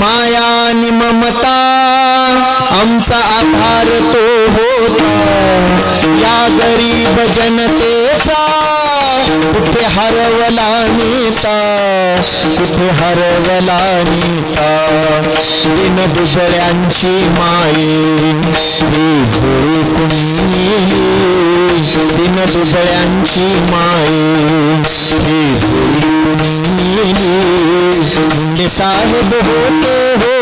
माया आणि ममता आमचा आधार तो होता. या गरीब जनतेचा कुठे हरवला नेता कुठे हरवला नेता? दिन दुसऱ्यांची माये हे झोकून दिन दुसऱ्यांची माये साहेब होते हो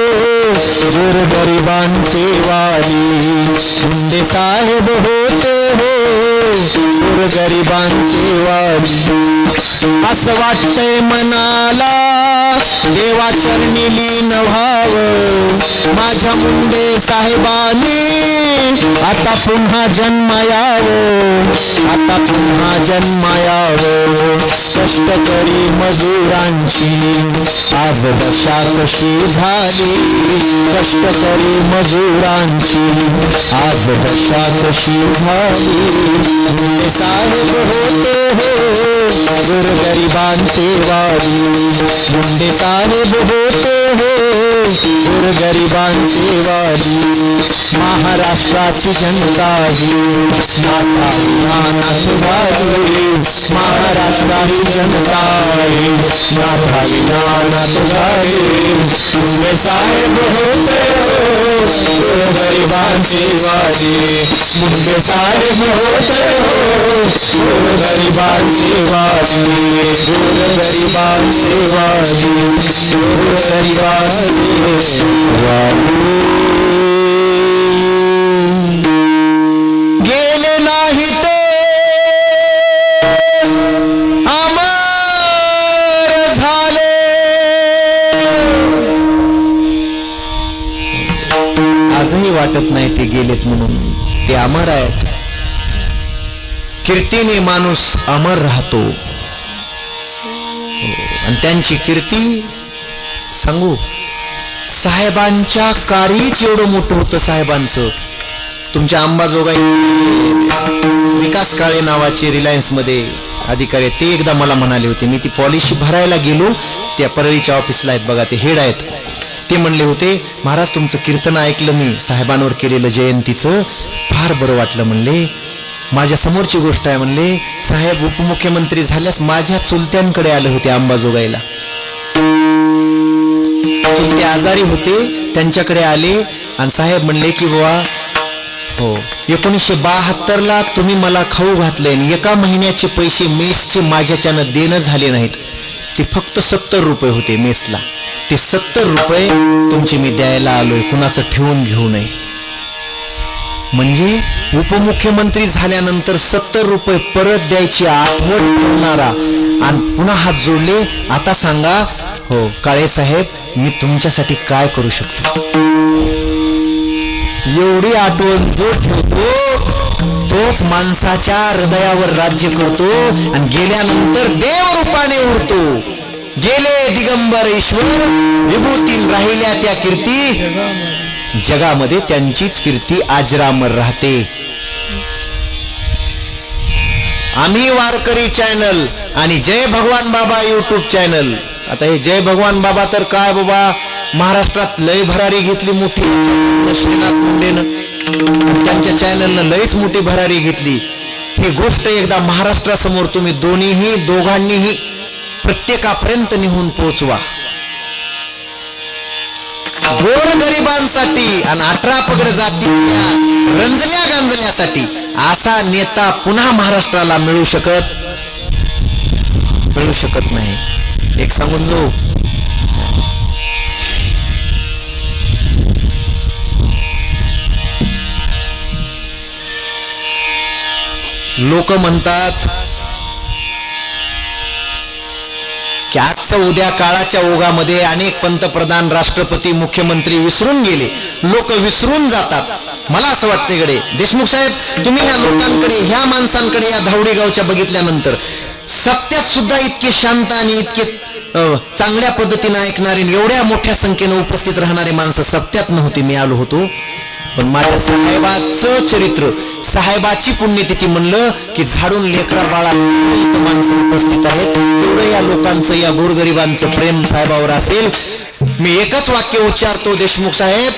गोर गरिबांचे वाली मुंडे साहेब होते हो गोर गरिबांचे वाली असं वाटतंय मनाला देवा चरणी लीन व्हाव. माझ्या मुंडे साहेबांनी आता पुन्हा जन्मायाव आता पुन्हा जन्मायाव कष्टकरी मजुरांची. आज दशा कशी झाली? कष्टकरी मजुरांची. आज दशा कशी झाली? साहेब होते हो. गुरगरिबांचे वारी. मुंडे साहेब होते हो. गोरगरिबांचे वारी महाराष्ट्राची जनता ही. नाथा नाथ झाली नाही जनता ही नाथा नाथ झाली मुंडे साहेब होते हो गोरगरिबांचे वारी मुंडे साहेब होते हो गोरगरिबांचे वारी गोरगरिबांचे वारी गोरगरिबांचे वारी आजही वाटत नाही ते गेलेत म्हणून. ते अमर आहेत. कीर्तीने माणूस अमर राहतो. आणि त्यांची कीर्ती सांगू साहेबांच्या कारीच एवढं मोठं होतं साहेबांचं. तुमच्या अंबाजोगाई विकास काळे नावाचे रिलायन्समध्ये अधिकारी आहेत. ते एकदा मला म्हणाले होते मी ती पॉलिसी भरायला गेलो त्या परळीच्या ऑफिसला आहेत बघा ते हेड आहेत. ते म्हणले होते महाराज तुमचं कीर्तन ऐकलं मी साहेबांवर केलेलं जयंतीचं. फार बरं वाटलं म्हणले. माझ्या समोरची गोष्ट आहे म्हणले. साहेब उपमुख्यमंत्री झाल्यास माझ्या चुलत्यांकडे आले होते अंबाजोगाईला चुलते आजारी होते त्यांच्याकडे आले आणि साहेब म्हणले की बाबा हो एकोणीसशे बहात्तरला तुम्ही मला खाऊ घातले आणि एका महिन्याचे पैसे मेसचे माझ्याच्यानं देणं झाले नाहीत. ते फक्त सत्तर रुपये होते मेसला. ते सत्तर रुपये तुमचे मी द्यायला आलोय कुणाचं ठेवून घेऊ नये. म्हणजे उपमुख्यमंत्री झाल्यानंतर सत्तर रुपये परत द्यायची आठवण ठेवणारा आणि पुन्हा हात जोडले आता सांगा हो काळे साहेब मी तुमच्यासाठी काय करू शकतो? एवढी आठवण जो ठेवतो तोच माणसाच्या हृदयावर राज्य करतो आणि गेल्यानंतर देव रूपाने उरतो गेले दिगंबर ईश्वर विभूतीन राहिल्या त्या कीर्ती. जगामध्ये त्यांचीच कीर्ती आजरामर राहते. आम्ही वारकरी चॅनल आणि जय भगवान बाबा युट्यूब चॅनल. आता हे जय भगवान बाबा तर काय बाबा महाराष्ट्रात लय भरारी घेतली मोठी. श्रीनाथ मुंडेनं. त्यांच्या चॅनलनं लयच मोठी भरारी घेतली. ही गोष्ट एकदा महाराष्ट्रासमोर तुम्ही दोन्हीही दोघांनीही प्रत्येकापर्यंत निहून पोहोचवा. गोर गरिबांसाठी आणि अठरा पगड जातीच्या रंजल्या गांजल्यासाठी असा नेता पुन्हा महाराष्ट्राला मिळू शकत मिळू शकत नाही. एक सांगून जाऊ. लोक म्हणतात की आजचा उद्या काळाच्या ओघामध्ये अनेक पंतप्रधान राष्ट्रपती मुख्यमंत्री विसरून गेले. लोक विसरून जातात. मला असं वाटतं इकडे. देशमुख साहेब तुम्ही ह्या लोकांकडे ह्या माणसांकडे या धावडी गावच्या बघितल्यानंतर सत्यात सुद्धा इतके शांत आणि इतके चांगल्या पद्धतीने ऐकणारे एवढ्या मोठ्या संख्येने उपस्थित राहणारे माणसं सत्यात नव्हती. मी आलो होतो. पण माझ्या साहेबाचं चरित्र साहेबाची पुण्यतिथी म्हणलं की झाडून लेकरा बाळा माणसं उपस्थित आहेत. तेवढं या लोकांचं या गोरगरिबांचं प्रेम साहेबावर असेल. मी एकच वाक्य उच्चारतो देशमुख साहेब.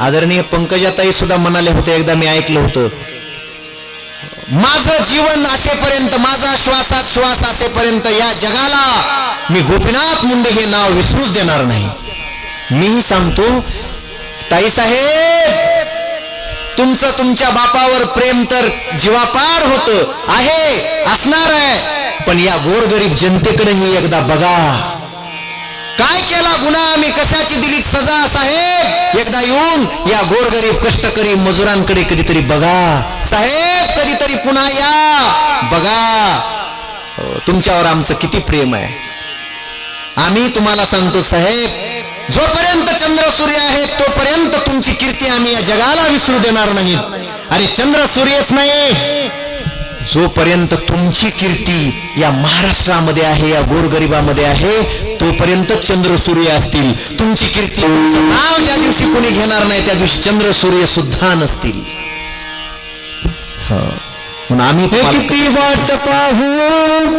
आदरणीय पंकजाताई सुद्धा म्हणाले होते एकदा मी ऐकलं होतं. माझं जीवन असेपर्यंत माझा श्वासात श्वास असेपर्यंत या जगाला मी गोपीनाथ मुंडे हे नाव विसरूच देणार नाही. मीही सांगतो ताई साहेब तुमचं तुमच्या बापावर प्रेम तर जीवापाड होत आहे असणार आहे. पण या गोरगरीब जनतेकडेही एकदा बघा. काय केला गुन्हा आम्ही कशाची दिली सजा साहेब? एकदा येऊन या गोरगरीब कष्टकरी मजुरांकडे कधीतरी बघा. साहेब कधीतरी पुन्हा या. बघा. तुमच्यावर आमचं किती प्रेम आहे. आम्ही तुम्हाला सांगतो साहेब जोपर्यंत चंद्र सूर्य आहे तोपर्यंत तुमची कीर्ती आम्ही या जगाला विसरू देणार नाहीत आणि चंद्र सूर्यच नाही. जोपर्यंत तुमची कीर्ती या महाराष्ट्रामध्ये आहे या गोरगरिबामध्ये आहे तोपर्यंत चंद्र सूर्य असतील. तुमची कीर्ती नाव ज्या दिवशी कोणी घेणार नाही त्या दिवशी चंद्र सूर्य सुद्धा नसतील. हो. आम्ही किती वाट पाहू.